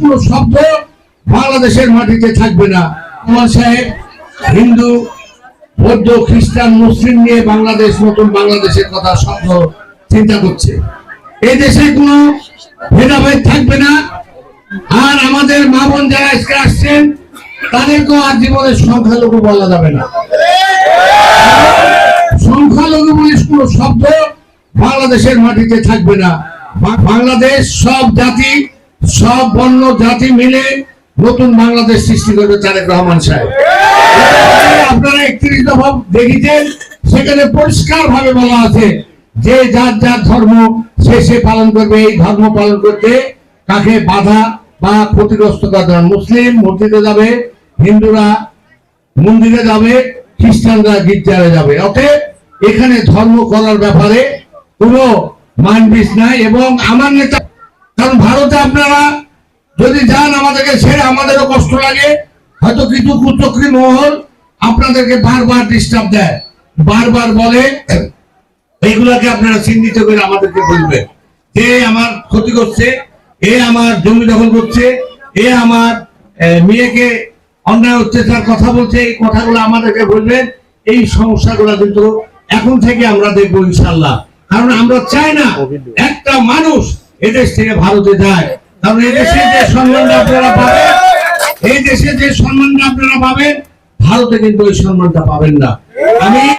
কোন শব্দ বাংলাদেশের মাটিতে থাকবে না। আমার সাহেব, হিন্দু, বৌদ্ধ, খ্রিস্টান, মুসলিম নিয়ে বাংলাদেশ, নতুন বাংলাদেশের কথা শব্দ চিন্তা করছে। এই দেশে কোনো ভেদাভেদ থাকবে না। আর আমাদের মা বোন যারা আজকে আসছেন, তাদেরকেও আর জীবনের সংখ্যালঘু বলা যাবে না। সংখ্যালঘু বলে কোন শব্দ বাংলাদেশের মাটিতে থাকবে না। বাংলাদেশ সব জাতি সব বর্ণ জাতি মিলে নতুন বাংলাদেশ সৃষ্টি করবে তারেক রহমান সাহেব। আপনারা একত্রিশ দফা দেখেছেন, সেখানে পরিষ্কার ভাবে বলা আছে যে যার যার ধর্ম সে সে পালন করবে, এই ধর্ম পালন করতে তাকে বাধা বা ক্ষতিগ্রস্ত করা মুসলিম মসজিদে যাবে, হিন্দুরা মন্দিরে যাবে, খ্রিস্টানরা গির্জারে যাবে। অতএব এখানে ধর্ম করার ব্যাপারে কোনো মানবিস নাই এবং আমার নেতা কারণ ভারতে আপনারা যদি যান আমাদেরকে ছেড়ে আমাদেরও কষ্ট লাগে। হয়তো কিছু কুচক্রী মহল আপনাদেরকে বারবার ডিস্টার্ব দেয়। বারবার বলে এইগুলাকে আপনারা চিহ্নিত করে আমাদেরকে বলবেন যে আমার ক্ষতি করছে এ আমার জমি দখল করছে এ আমার মেয়েকে অন্যায় অত্যাচার কথা বলছে এই কথাগুলো আমাদেরকে বলবেন। এই সমস্যাগুলো কিন্তু এখন থেকে আমরা দেখব ইনশাল্লাহ কারণ আমরা চাই না একটা মানুষ এদেশ থেকে ভারতে যায়। কারণ এদেশে যে সম্মানটা আপনারা পাবেন, এই দেশে যে সম্মানটা আপনারা পাবেন, ভারতে কিন্তু ওই সম্মানটা পাবেন না। আমি